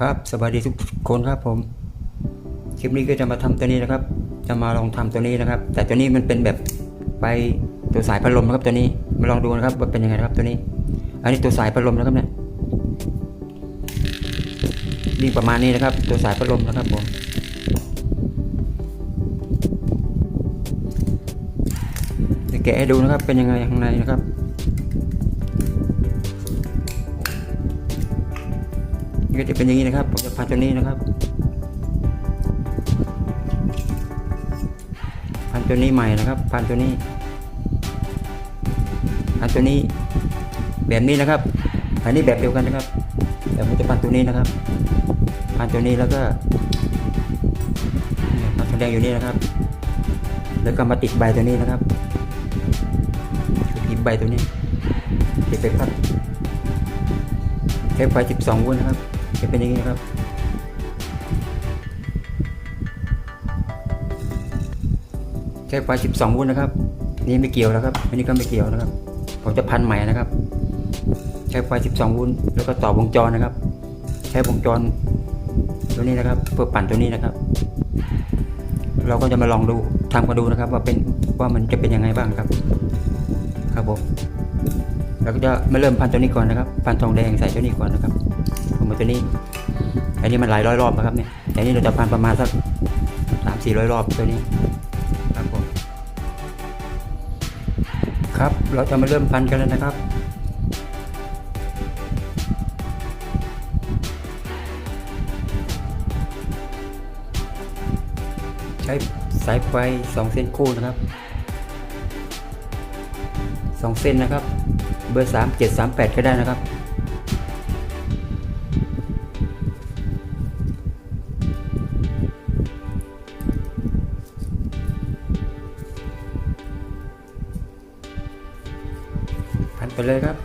ครับสวัสดีทุกคนครับผม คลิปนี้ก็จะมาทำตัวนี้นะครับ จะมาลองทำตัวนี้นะครับ แต่ตัวนี้มันเป็นแบบไฟตัวสายพัดลมนะครับตัวนี้มาลองดูนะครับว่าเป็นยังไงนะครับตัวนี้ อันนี้ตัวสายพัดลมนะครับเนี่ยนี่ประมาณนี้นะครับ ตัวสายพัดลมนะครับผมจะแกะให้ดูนะครับเป็นยังไงข้างในนะครับ ก็จะเป็นอย่างนี้นะครับ ผมจะพันตัวนี้นะครับ พันตัวนี้ใหม่นะครับ พันตัวนี้ พันตัวนี้แบบนี้นะครับ อันนี้แบบเดียวกันนะครับ แต่ผมจะพันตัวนี้นะครับ พันตัวนี้แล้วก็นี่ยพันตัวแดงอยู่นี่นะครับ แล้วก็มาติดใบตัวนี้นะครับติดใบตัวนี้ติดไปพัดใช้ไฟ12โวลต์นะครับ จะเป็นอย่างนี้ครับใช้ไฟ 12 โวลต์นะครับ นี่ไม่เกี่ยวแล้วครับ อันนี้ก็ไม่เกี่ยวนะครับ ผมจะพันใหม่นะครับ ใช้ไฟ 12 โวลต์แล้วก็ต่อวงจรนะครับ ใช้วงจรตัวนี้นะครับ เพื่อปั่นตัวนี้นะครับ เราก็จะมาลองดูทำกันดูนะครับ ว่าเป็นว่ามันจะเป็นยังไงบ้างครับ ครับผมเราก็จะมาเริ่มพันตัวนี้ก่อนนะครับ พันทองแดงใส่ตัวนี้ก่อนนะครับ มมาตัวนี้อันนี้มันหลายร้อยรอบนะครับเนี่ยแต่นี่เราจะพันประมาณสักสามสี่ร้อยรอบตัวนี้ครับผมครับเราจะมาเริ่มพันกันแล้วนะครับใช้สายไฟสองเส้นคู่นะครับสองเส้นนะครับ เบอร์สามเจ็ดสามแปดก็ได้นะครับ ไปเลยครับ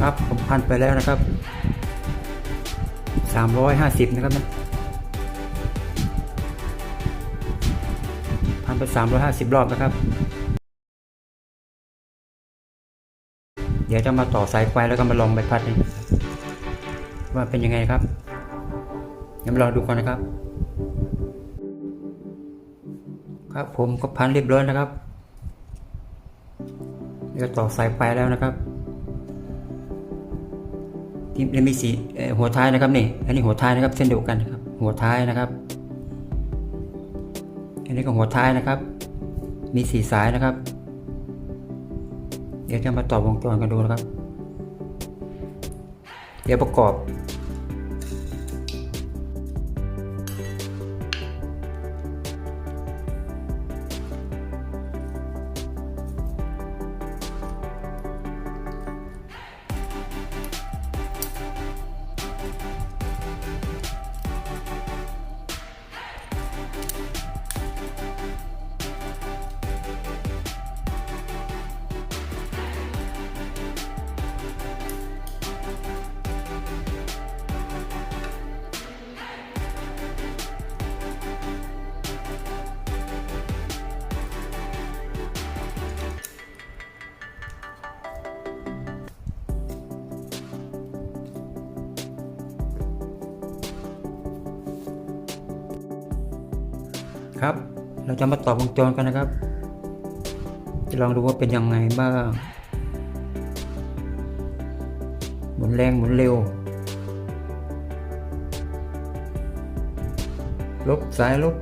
ครับผมพันไปแล้วนะครับ 350 นะครับนะพันไป350 รอบนะครับ เดี๋ยวจะมาต่อสายไฟแล้วก็มาลองใบพัดนี่ว่าเป็นยังไงครับเดี๋ยวมาลองดูก่อนนะครับ ครับผมก็พันเรียบร้อยนะครับเดี๋ยวต่อสายไฟแล้วนะครับที่มันมีสีหัวท้ายนะครับนี่อันนี้หัวท้ายนะครับเส้นเดียวกันนะครับ หัวท้ายนะครับ อันนี้ก็หัวท้ายนะครับ มีสีสายนะครับ เดี๋ยวจะมาต่อวงจรกันดูนะครับ เดี๋ยวประกอบ ครับ เราจะมาต่อวงจรกันนะครับ จะลองดูว่าเป็นยังไงบ้าง หมุนแรงหมุนเร็ว ลบสายลบ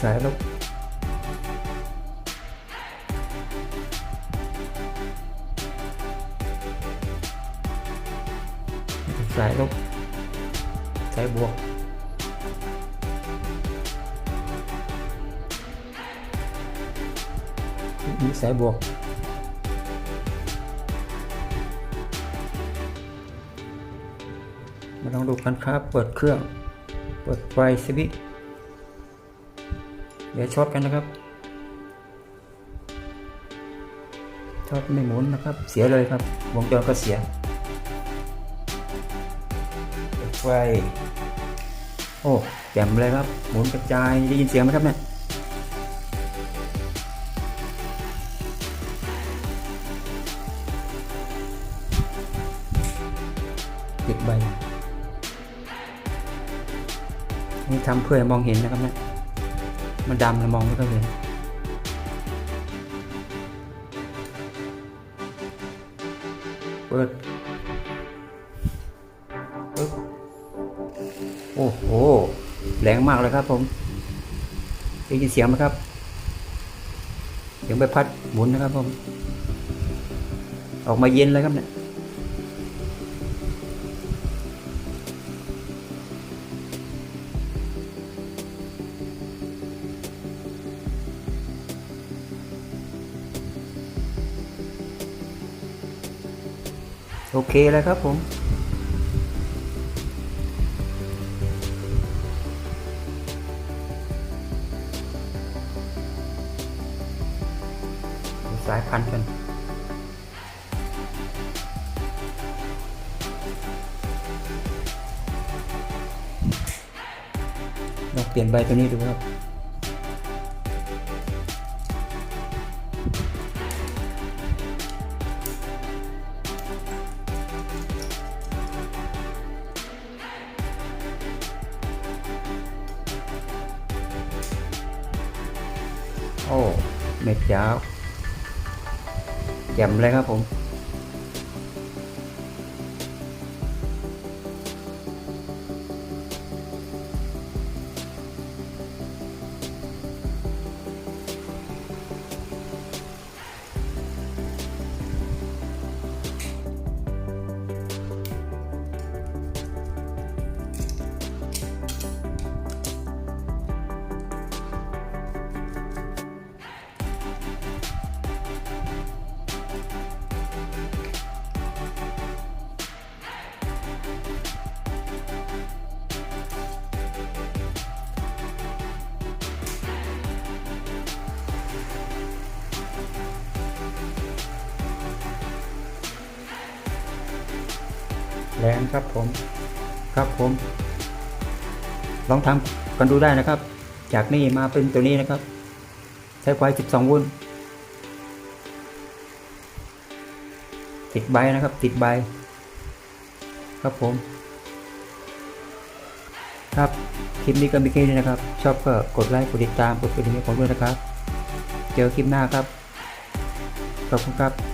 สายลบ สายลบสายบวกนี่สายบวกมาลองดูกันครับ เปิดเครื่อง เปิดไฟสวิตช์เดี๋ยวช็อตกันนะครับช็อตไม่หมุนนะครับ เสียเลยครับ วงจรก็เสีย ไฟ โอ้แจ่มเลยครับ หมุนกระจายได้ยินเสียงไหมครับเนี่ยติดใบนี่ทำเพื่อมองเห็นนะครับเนี่ยมันดำแล้วมองไม่ค่อยเห็นเปิด อ้โหแรงมากเลยครับผมได้ยินเสียงไหมครับเสียงใบพัดหมุนนะครับผมออกมาเย็นเลยครับเนี่ยโอเคแล้วครับผม ลองเปลี่ยนใบตัวนี้ดูครับ โอ้ เม็ดยาวแจ่มเลยครับผม แรงครับผมครับผม ลองทำกันดูได้นะครับ จากนี่มาเป็นตัวนี้นะครับ ใช้ไฟ12วลต์ติดใบนะครับ ติดใบ ครับผม ครับคลิปนี้ก็มีแค่นี้นะครับ ชอบก็กดไลค์กดติดตามกดกระดิ่งให้ผมด้วยนะครับ เจอคลิปหน้าครับขอบคุณครับ